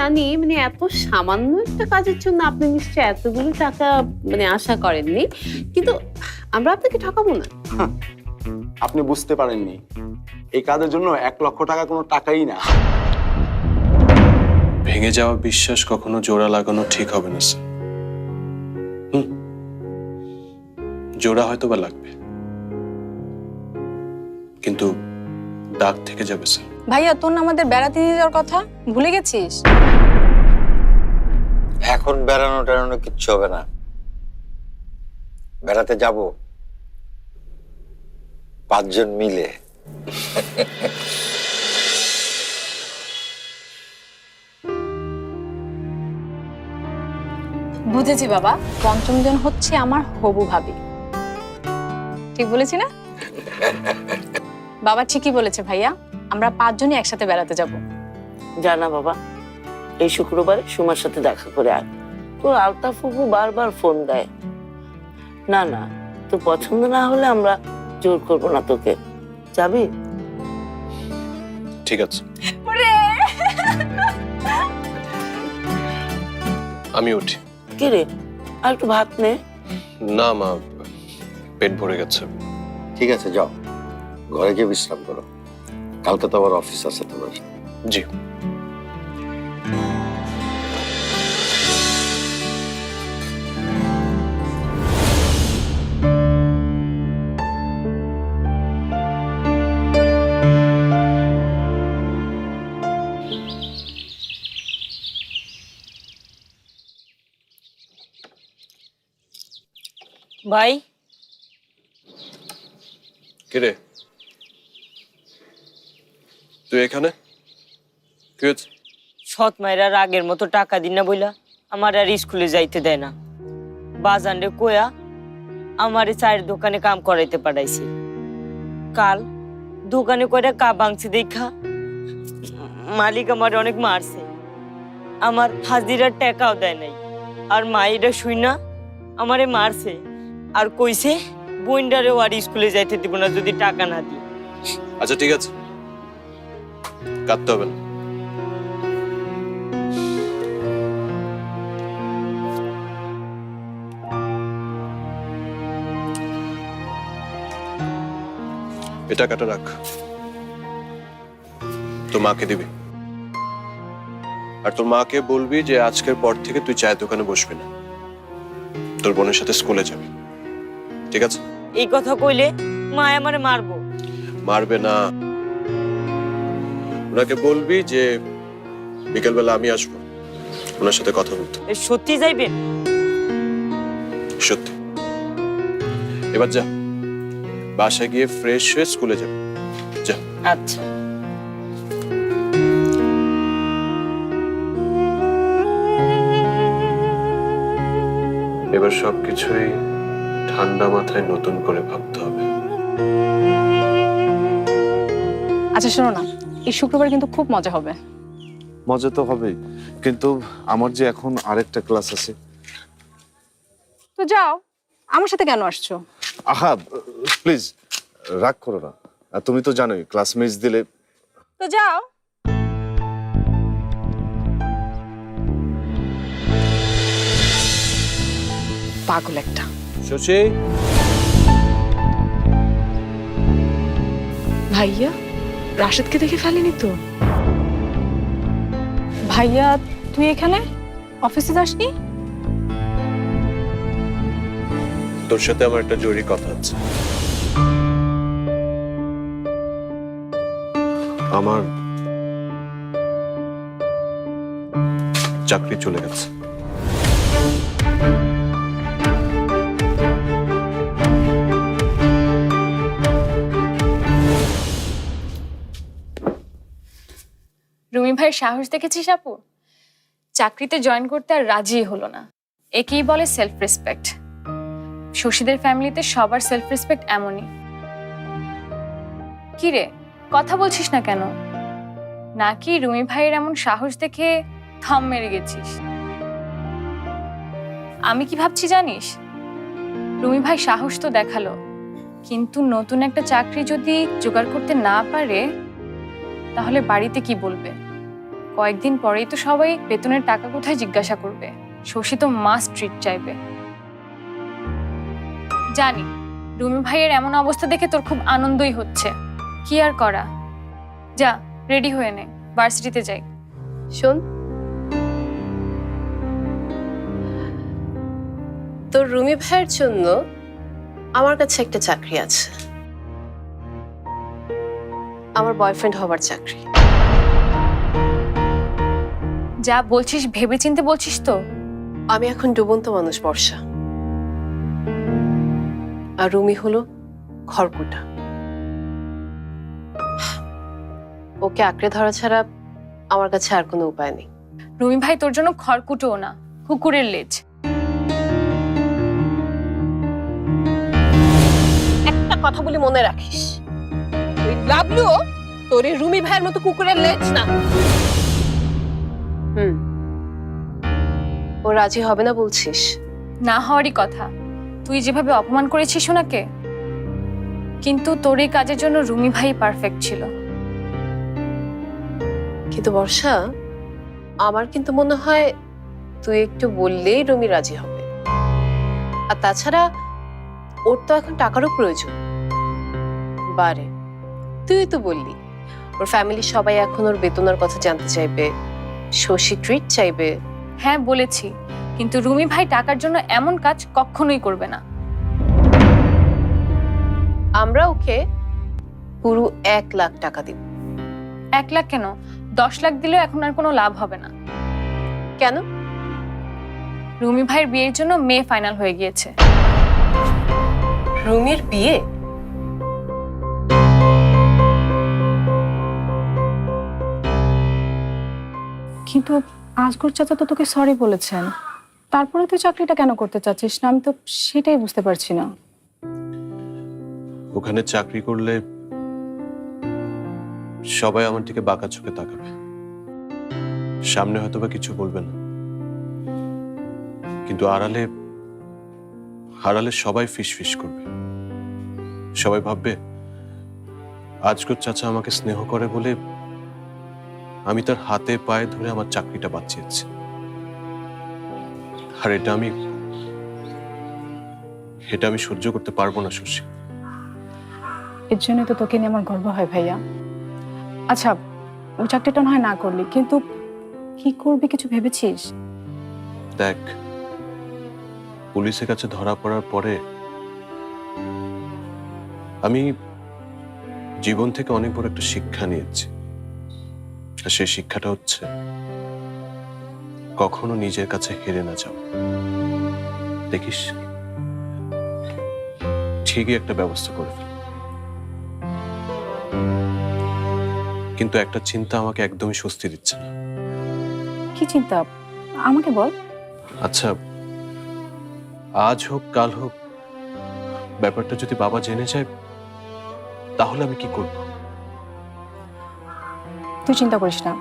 জানি মানে এত সামান্য একটা কাজের জন্য আপনি নিশ্চয়ই এতগুলো টাকা মানে আশা করেননি। কিন্তু আমরা আপনাকে ঠকাবো না। আপনি বুঝতে পারেননি। এই কাজের জন্য এক লক্ষ টাকা কোনো টাকাই না। ভেঙে যাওয়া বিশ্বাস কখনো জোড়া লাগানো ঠিক হবে না স্যার। জোড়া হয়তো বা লাগবে। কিন্তু দাগ থেকে যাবে স্যার। ভাইয়া তোর না আমাদের বেড়াতে নিয়ে যাওয়ার কথা? ভুলে গেছিস? এখন বেড়ানো টেড়ানো কিচ্ছু হবে না। বেড়াতে যাব। পাঁচজন মিলে। বুঝেছি বাবা পঞ্চম জন হচ্ছে আমার হবু ভাবি। ঠিক বলেছি না? বাবা ঠিকই বলেছে ভাইয়া আমরা পাঁচজনই একসাথে বেড়াতে যাব। জানা বাবা। এই শুক্রবারে সুমার সাথে দেখা করে আয়। তোর আলতাফ ফুফু বারবার ফোন দেয়। না না তোর পছন্দ না হলে আমরা জোর করব না তোকে। যাবি? ঠিক আছে। আমি উঠি। কি রে? আর একটু ভাত নে। না মা পেট ভরে গেছে। ঠিক আছে যাও। ঘরে গিয়ে বিশ্রাম করো। কালকে তো আবার অফিস আছে তোমার। জি। ভাই। কিরে? তুই এখানে? কি হয়েছে? সৎ মায়ের আর আগের মতো টাকা দিন না বইলা আমার আর স্কুলে যাইতে দেয় না। বাজানরে কোয়া আমার চায়ের দোকানে কাম করাইতে পাঠাইছি। কাল দোকানে কয়টা কা ভাঙছি দেখা মালিক আমার অনেক মারছে। আমার হাজিরার টাকাও দেয় নাই আর মায়েরা শুই না আমারে মারছে। আর কইছে, বইন্ডারেও আর স্কুলে যাইতে দিব না যদি টাকা না দিই। আচ্ছা ঠিক আছে। কাঁদতে হবে না। এ টাকাটা রাখ। তোর মাকে দিবি। আর তোর মাকে বলবি যে আজকের পর থেকে তুই চায়ের দোকানে বসবি না। তোর বোনের সাথে স্কুলে যাবি। ঠিক আছে? এই কথা কইলে মা আমারে মারবো। মারবে না। ওনাকে বলবি যে বিকেলবেলা আমি আসব। ওনার সাথে কথা বলতে। এ সত্যি যাইবেন? সত্যি। এবার যা। বাসায় গিয়ে ফ্রেশ হয়ে স্কুলে যাবে। যা। আচ্ছা। এবার সবকিছুই ঠান্ডা মাথায় নতুন করে ভাবতে হবে। আচ্ছা শোনো না। এই শুক্রবার কিন্তু খুব মজা হবে। মজা তো হবেই। কিন্তু আমার যে এখন আরেকটা ক্লাস আছে। তো যাও। আমার সাথে কেন আসছো? আহা প্লিজ রাগ করো না। আর তুমি তো জানোই ক্লাস মিস দিলে তো যাও। পাগল একটা। শশী ভাইয়া রাশেদকে দেখে ফেলেনি তো? ভাইয়া তুই এখানে? অফিসে যাসনি? তোর সাথে আমার একটা জরুরি কথা আছে। আমার চাকরি চলে গেছে। ভাইয়ের সাহস দেখেছিস আপু? চাকরিতে জয়েন করতে আর রাজি হলো না। একেই বলে সেলফ রেসপেক্ট শশীদের ফ্যামিলিতে সবার সেলফ রেসপেক্ট এমনই। কি রে কথা বলছিস না কেন? নাকি রুমি ভাইয়ের এমন সাহস দেখে থম মেরে গেছিস? আমি কি ভাবছি জানিস? রুমি ভাই সাহস তো দেখাল। কিন্তু নতুন একটা চাকরি যদি জোগাড় করতে না পারে, তাহলে বাড়িতে কি বলবে? কয়েকদিন পরেই তো সবাই বেতনের টাকা কোথায় জিজ্ঞাসা করবে? শশী তো মাস ট্রিট চাইবে। জানি, রুমি ভাইয়ের এমন অবস্থা দেখে তোর খুব আনন্দই হচ্ছে। কি আর করা? যা রেডি হয়ে নে ভার্সিটিতে যাই। শোন, তোর রুমি ভাইয়ের জন্য আমার কাছে একটা চাকরি আছে। আমার বয়ফ্রেন্ড হবার চাকরি। যা বলছিস ভেবে চিনতে বলছিস তো? আমি এখন ডুবন্ত মানুষ বর্ষা। আর রুমি হলো খড়কুটা। ওকে আঁকড়ে ধরা ছাড়া আমার কাছে আর কোনো উপায় নেই। রুমি ভাই তোর জন্য খড়কুটোও না কুকুরের লেজ। একটা কথা বলে মনে রাখিস। ওই লাভলু তোর রুমি ভাইয়ের মতো কুকুরের লেজ না। হুম। ও রাজি হবে না বলছিস? না হওয়ারই কথা। তুই যেভাবে অপমান করেছিস ওনাকে কিন্তু তোর এই কাজের জন্য রুমি ভাই পারফেক্ট ছিল। কিন্তু বর্ষা আমার কিন্তু মনে হয় তুই একটু বললেই রুমি রাজি হবে। আর তাছাড়া ওর তো এখন টাকারও প্রয়োজন। বারে তুই তো বললি ওর ফ্যামিলির সবাই এখন ওর বেতনের কথা জানতে চাইবে। শশী ট্রিট চাইবে। হ্যাঁ বলেছি। কিন্তু রুমি ভাই টাকার জন্য এমন কাজ কখনোই করবে না। আমরা ওকে পুরো এক লাখ টাকা দিব। এক লাখ কেন? দশ লাখ দিলেও এখন আর কোনো লাভ হবে না। কেন? রুমি ভাইয়ের বিয়ের জন্য মেয়ে ফাইনাল হয়ে গিয়েছে। রুমির বিয়ে? কিন্তু আজগর চাচা তো তোকে সরি বলেছেন। তারপরে তুই চাকরিটা কেন করতে চাচ্ছিস না? আমি তো সেটাই বুঝতে পারছি না। ওখানে চাকরি করলে সবাই আমার দিকে বাঁকা চোখে তাকাবে। সামনে হয়তো বা কিছু বলবে না। কিন্তু আড়ালে আড়ালে সবাই ফিস ফিস করবে। সবাই ভাববে আজকের চাচা আমাকে স্নেহ করে বলে আমি তার হাতে পায়ে ধরে আমার চাকরিটা বাঁচিয়েছি। আর এটা আমি এটা আমি সহ্য করতে পারব না শশী। এর জন্যই তো তোকে নিয়ে আমার গর্ব হয় ভাইয়া। আচ্ছা ওই চাকরিটা না হয় না করলি কিন্তু কি করবি কিছু ভেবেছিস? দেখ পুলিশের কাছে ধরা পড়ার পরে আমি জীবন থেকে অনেক বড় একটা শিক্ষা নিয়েছি। আর সেই শিক্ষাটা হচ্ছে কখনো নিজের কাছে হেরে না যাও দেখিস? ঠিকই একটা ব্যবস্থা করে ফেল। কিন্তু একটা চিন্তা আমাকে একদমই স্বস্তি দিচ্ছে না। কি চিন্তা? আমাকে বল। আচ্ছা আজ হোক কাল হোক ব্যাপারটা যদি বাবা জেনে যায় তাহলে আমি কি করব? তুই চিন্তা করিস না।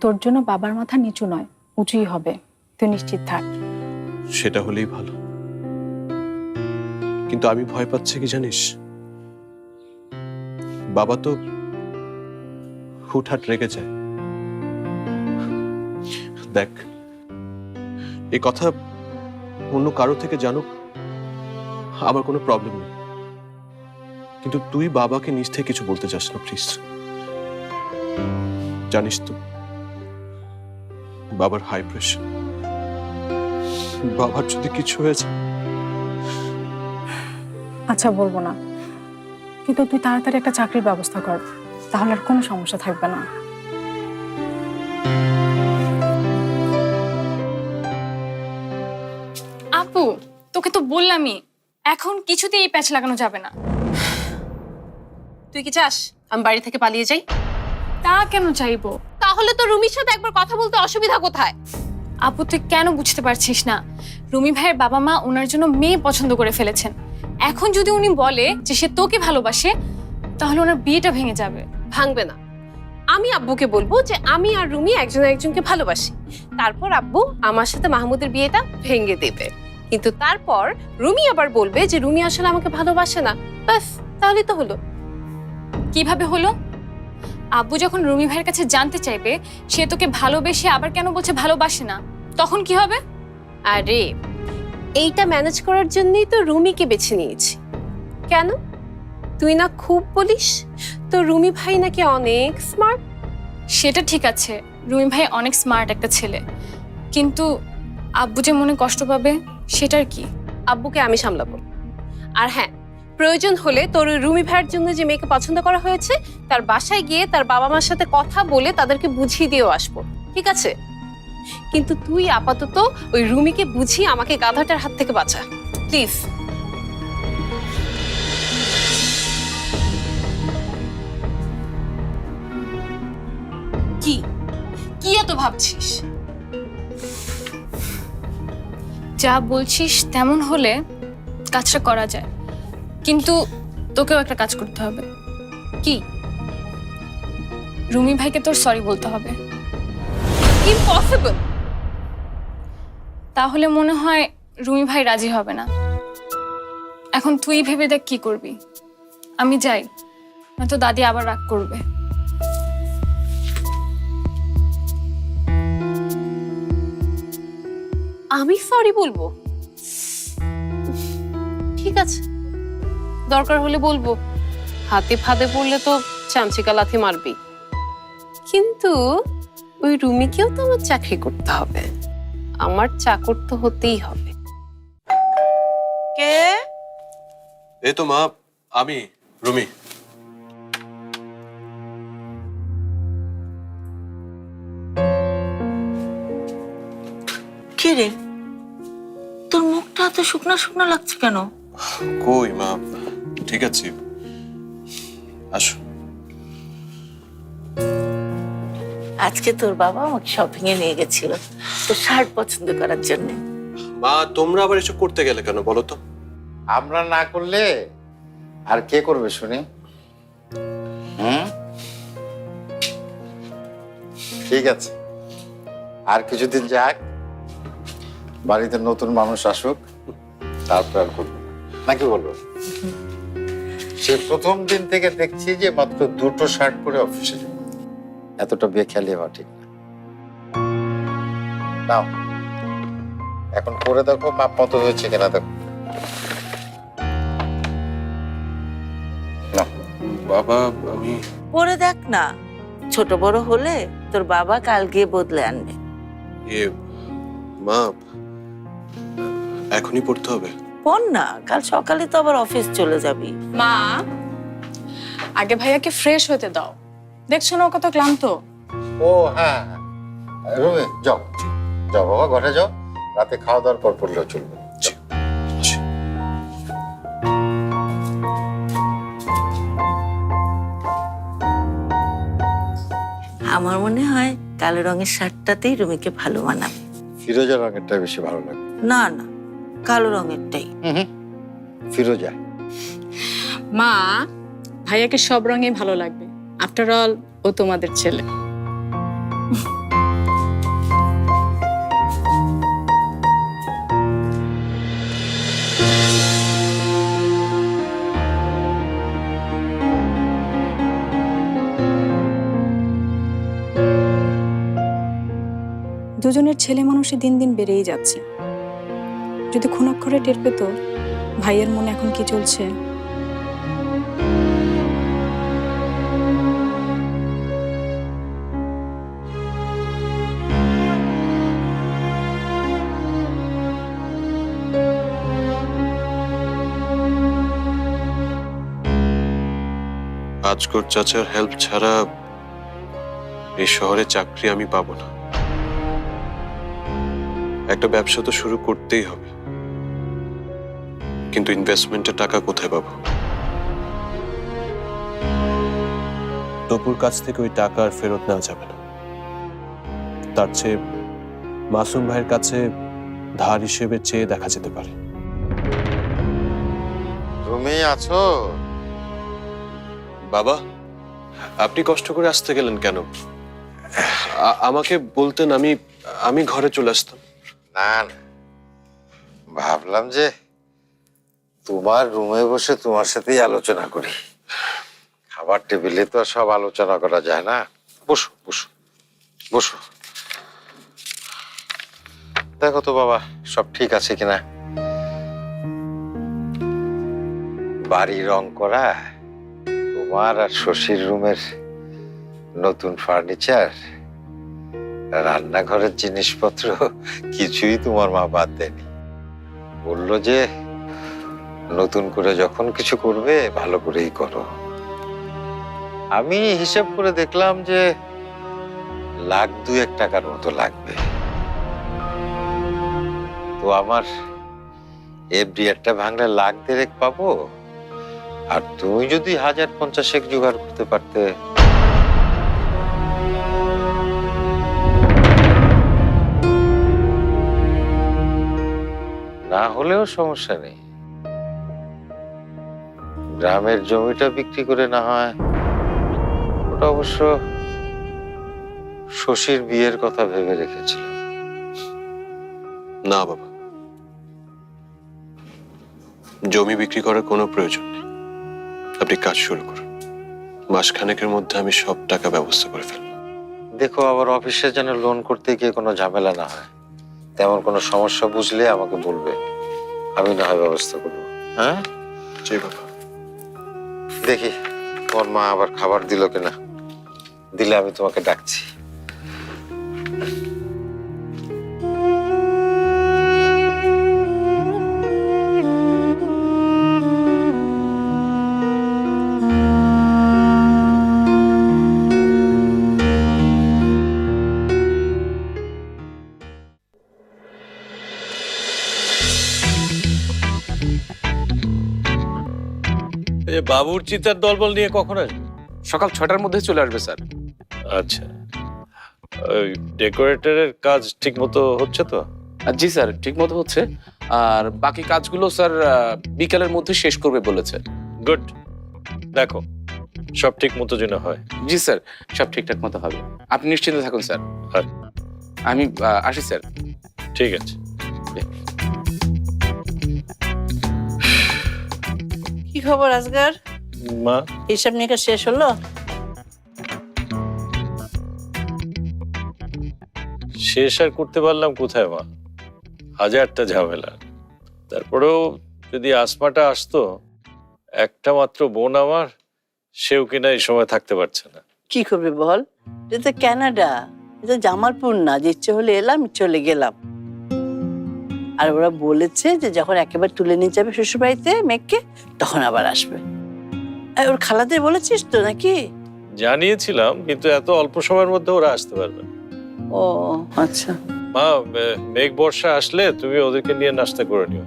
তোর জন্য বাবার মাথা নিচু নয়, উঁচুই হবে। তুই নিশ্চিত থাক। সেটা হলেই ভালো। কিন্তু আমি ভয় পাচ্ছি কি জানিস? বাবা তো হুটহাট রেগে যায়। দেখ এই কথা অন্য কারও থেকে জানুক, আমার কোনো প্রবলেম নেই। কিন্তু তুই বাবাকে নিজ থেকে কিছু বলতে চাস না প্লিজ জানিস তো বাবার হাই প্রেশার বাবার যদি কিছু হয়েছে আচ্ছা বলব না। কিন্তু তুই তাড়াতাড়ি একটা চাকরির ব্যবস্থা কর তাহলে আর কোনো সমস্যা থাকবে না। আপু তোকে তো বললামই এখন কিছুতেই এই প্যাচ লাগানো যাবে না। তুই কি চাস? আমি বাড়ি থেকে পালিয়ে যাই? তা কেন চাইব? তাহলে তো রুমির সাথে একবার কথা বলতে অসুবিধা কোথায়? আপু তুই কেন বুঝতে পারছিস না? রুমি ভাইয়ের বাবা মা ওনার জন্য মেয়ে পছন্দ করে ফেলেছেন। এখন যদি উনি বলে যে সে তোকে ভালোবাসে তাহলে ওনার বিয়েটা ভেঙে যাবে। ভাঙবে না। আমি আব্বুকে বলব যে আমি আর রুমি একজন একজনকে ভালোবাসি। তারপর আব্বু আমার সাথে মাহমুদের বিয়েটা ভেঙে দেবে। কিন্তু তারপর রুমি আবার বলবে যে রুমি আসলে আমাকে ভালোবাসে না। ব্যাস তাহলে তো হলো। কীভাবে হলো? আব্বু যখন রুমি ভাইয়ের কাছে জানতে চাইবে সে তোকে ভালোবেসে আবার কেন বলছে ভালোবাসে না? তখন কি হবে? আরে এইটা ম্যানেজ করার জন্যই তো রুমিকে বেছে নিয়েছি। কেন? তুই না খুব বলিস? তো রুমি ভাই নাকি অনেক স্মার্ট সেটা ঠিক আছে রুমি ভাই অনেক স্মার্ট একটা ছেলে। কিন্তু আব্বু যে মনে কষ্ট পাবে সেটার কি? আব্বুকে আমি সামলাবো। আর হ্যাঁ প্রয়োজন হলে তোর রুমি ভাইয়ের জন্য যে মেয়েকে পছন্দ করা হয়েছে, তার বাসায় গিয়ে তার বাবা মার সাথে কথা বলে তাদেরকে বুঝিয়ে দিয়েও আসব, ঠিক আছে? কিন্তু তুই আপাতত ওই রুমিকে বুঝিয়ে আমাকে গাধাটার হাত থেকে বাঁচা, প্লিজ। কি? কি এত ভাবছিস? যা বলছিস তেমন হলে কাজটা করা যায়। কিন্তু তোকেও একটা কাজ করতে হবে। কি? রুমি ভাইকে তোর সরি বলতে হবে। ইম্পসিবল তাহলে মনে হয় রুমি ভাই রাজি হবে না। এখন তুই ভেবে দেখ কি করবি। আমি যাই নয়তো দাদি আবার রাগ করবে। আমি সরি বলব? ঠিক আছে। দরকার হলে বলব। হাতে ফাঁদে পড়লে তো চামচিকা লাথি মারবি কিন্তু ওই রুমিকেও তো আমার চাকরি করতে হবে। আমার চাকর তো হতেই হবে। কে? এই তো মা আমি রুমি। কে রে? তোর মুখটা এত শুকনো শুকনো লাগছে কেন? কই মা? ঠিক আছে। আসো। আজকে তোর বাবা আমাকে শপিং এ নিয়ে গেছিল। তোর শার্ট পছন্দ করার জন্য। মা তোমরা আবার এসব করতে গেলে কেন বলো তো? আমরা না করলে আর কে করবে শুনি? হুম? ঠিক আছে। আর কিছুদিন যাক। বাড়িতে নতুন মানুষ আসুক তারপর আর করব নাকি বলব? সে প্রথম দিন থেকে দেখছি যে মাত্র দুটো শার্ট পরে অফিসে যাবে। এতটা বেখেয়ালি হওয়া ঠিক না। নাও এখন পরে দেখো মাপ মতো হয়েছে কিনা দেখো। বাবা আমি পরে দেখ না ছোট বড় হলে তোর বাবা কাল গিয়ে বদলে আনবে। ইয়ে মা এখনই পড়তে হবে। পর না কাল সকালে তো আবার অফিস চলে যাবি। মা আগে ভাইয়াকে ফ্রেশ হতে দাও। দেখছ না ও কত ক্লান্ত? ও হ্যাঁ হ্যাঁ। যাও। যাও বাবা ঘরে যাও। রাতে খাওয়া দাওয়ার পর পড়লেও চলবে। আমার মনে হয় কালো রঙের শার্টটাতেই রুমিকে ভালো মানাবে। ফিরোজা রঙেরটা বেশি ভালো লাগে। না না। কালো রঙেরটাই। ফিরোজা মা ভাইয়াকে সব রঙে ভালো লাগবে। আফটার অল ও তোমাদের ছেলে। দুজনের ছেলে মানুষই দিন দিন বেড়েই যাচ্ছে। যদি খুনাক্ষরে টের পেত, ভাইয়ের মনে এখন কি চলছে? আজকর চাচার হেল্প ছাড়া এই শহরে চাকরি আমি পাবো না। একটা ব্যবসা তো শুরু করতেই হবে। কিন্তু ইনভেস্টমেন্টের টাকা কোথায় পাবো? টপুর কাছ থেকে ওই টাকা আর ফেরত নেওয়া যাবে না। তার চেয়ে মাসুম ভাইয়ের কাছে ধার হিসেবে চেয়ে দেখা যেতে পারে। তুমি আছো? বাবা আপনি কষ্ট করে আসতে গেলেন কেন? আমাকে বলতেন আমি আমি ঘরে চলে আসতাম। না না। ভাবলাম যে তোমার রুমে বসে তোমার সাথেই আলোচনা করি। খাবার টেবিলে তো আর সব আলোচনা করা যায় না। বসো বসো বসো। দেখো তো বাবা, সব ঠিক আছে কিনা? বাড়ি রং করা, তোমার আর শশীর রুমের নতুন ফার্নিচার, রান্নাঘরের জিনিসপত্র কিছুই তোমার মা বাদ দেয়নি। বলল যে নতুন করে যখন কিছু করবে, ভালো করেই করো। আমি হিসাব করে দেখলাম যে, লাখ দু এক টাকার মতো লাগবে। তো আমার এফডি একটা ভাঙলে লাখ দেড়েক পাবো? আর তুমি যদি হাজার পঞ্চাশেক জোগাড় করতে পারতে? না হলেও সমস্যা নেই। গ্রামের জমিটা বিক্রি করে না হয়। ওটা অবশ্য শশীর বিয়ের কথা ভেবে রেখেছিলাম না বাবা। জমি বিক্রি করার কোনো প্রয়োজন নেই। আপনি কাজ শুরু করুন। মাসখানেকের মধ্যে আমি সব টাকা ব্যবস্থা করে ফেলব। দেখো আবার অফিসে যেন লোন করতে গিয়ে কোনো ঝামেলা না হয়। তেমন কোনো সমস্যা বুঝলে আমাকে বলবে। আমি না হয় ব্যবস্থা করব। হ্যাঁ? জি বাবা। দেখি ওর মা আবার খাবার দিল কিনা। দিলে আমি তোমাকে ডাকছি। বাবুর চিতার দলবল নিয়ে কখন আসবে? সকাল ছটার মধ্যে চলে আসবে স্যার। আচ্ছা। ওই ডেকোরেটরের কাজ ঠিক মতো হচ্ছে তো? আর জি স্যার ঠিক মতো হচ্ছে। আর বাকি কাজগুলো স্যার বিকালের মধ্যে শেষ করবে বলেছে। গুড। দেখো সব ঠিক মতো যেন হয়। জি স্যার সব ঠিকঠাক মতো হবে। আপনি নিশ্চিন্ত থাকুন স্যার। আমি আসি স্যার। ঠিক আছে। কি খবর আজগার? মা। হিসাব নিকাশ শেষ হলো? শেষ আর করতে পারলাম কোথায় মা? হাজারটা ঝামেলা। তারপরেও যদি আসমাটা আসতো একটা মাত্র বোন আমার সেও কিনা এই সময় থাকতে পারছে না। কি করবে বল? এটা তো কানাডা এটা জামালপুর না যে ইচ্ছে হলে এলাম ইচ্ছে হলে গেলাম। আর ওরা বলেছে যে যখন একেবারে তুলে নিয়ে যাবে শ্বশুর বাড়িতে মেঘকে তখন আবার আসবে। ওর খালাদের বলেছিস তো নাকি? জানিয়েছিলাম কিন্তু এত অল্প সময়ের মধ্যে ওরা আসতে পারবে ও আচ্ছা। মা মেঘ বর্ষা আসলে তুমি ওদেরকে নিয়ে নাস্তা করে নিও।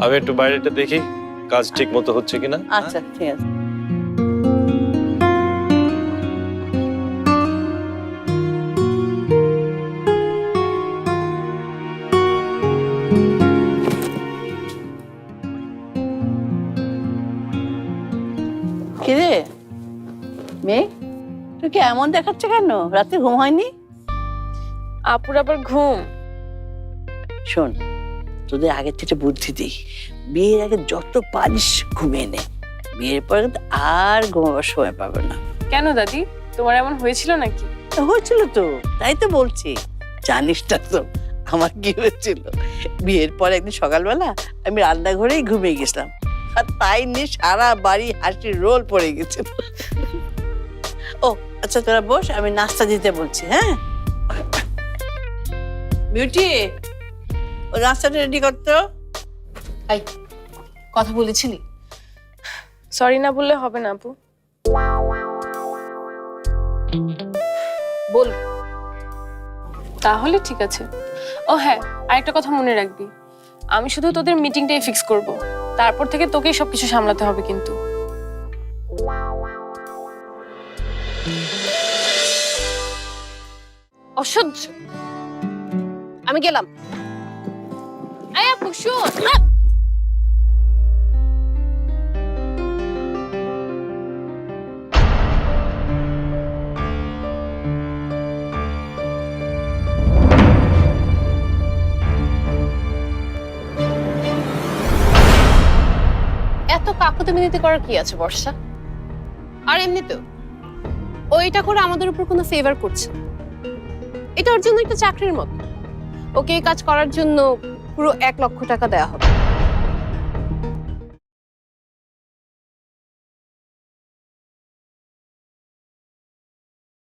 আমি একটু বাইরেটা দেখি কাজ ঠিক মতো হচ্ছে কিনা। আচ্ছা ঠিক আছে। এমন দেখাচ্ছে কেন? রাতে ঘুম হয়নি? আপুর আবার ঘুম। শোন তোদের আগে থেকে বুদ্ধি দিই। বিয়ের আগে যত পারিস ঘুমিয়ে নে। বিয়ের পরে কিন্তু আর ঘুমাবার সময় পাবে না। কেন দাদি? তোমার এমন হয়েছিল নাকি? তা হয়েছিল তো তাই তো বলছি। জানিস না তো আমার কি হয়েছিল? বিয়ের পর একদিন সকালবেলা আমি রান্নাঘরেই ঘুমিয়ে গেছিলাম। আর তাই নিয়ে সারা বাড়ি হাসির রোল পড়ে গেছিল। ও আচ্ছা তোরা বস আমি নাস্তা দিতে বলছি হ্যাঁ? বিউটি ও নাস্তাটা রেডি করতো এই কথা বলেছিলি? সরি না বললে হবে না আপু। বল। তাহলে ঠিক আছে। ও হ্যাঁ আরেকটা কথা মনে রাখবি। আমি শুধু তোদের মিটিংটাই ফিক্স করব। তারপর থেকে তোকেই সবকিছু সামলাতে হবে কিন্তু। অসহ্য। আমি গেলাম। এত কাকুতি করার কি আছে, বর্ষা? আর এমনিতেও ও এটা করে আমাদের উপর কোনো ফেভার করছে না। এটা ওর জন্য একটা চাকরির মতো। ওকে এই কাজ করার জন্য পুরো এক লক্ষ টাকা দেওয়া হবে।